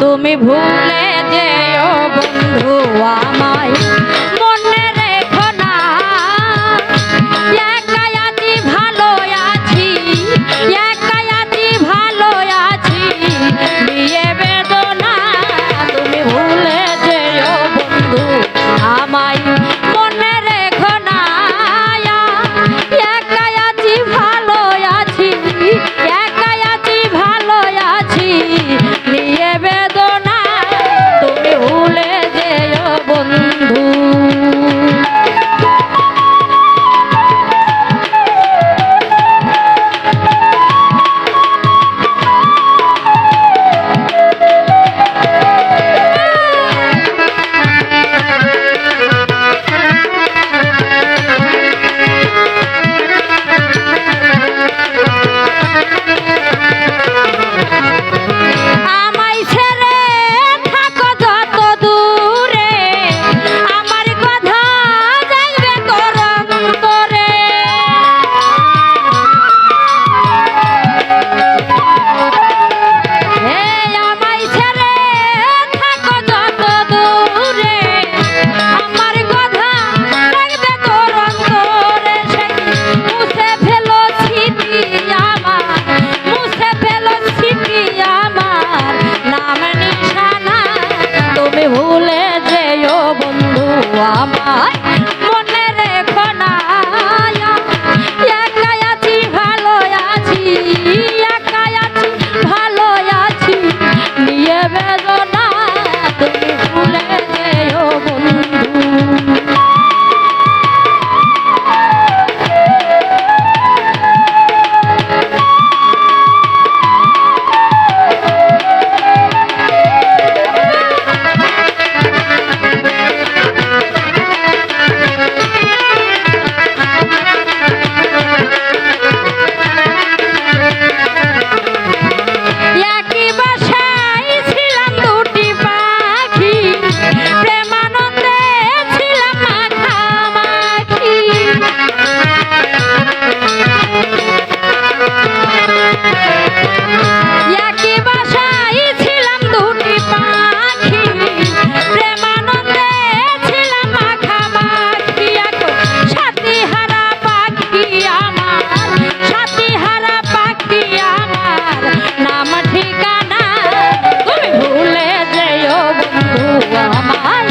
তুমি ভুলে যেও বন্ধু আমায়। মনে রেখো না, একাই আছি ভালো আছি, একাই আছি ভালো আছি। বিয়ে বেদনা, তুমি ভুলে যেও বন্ধু আমায়। boa, mas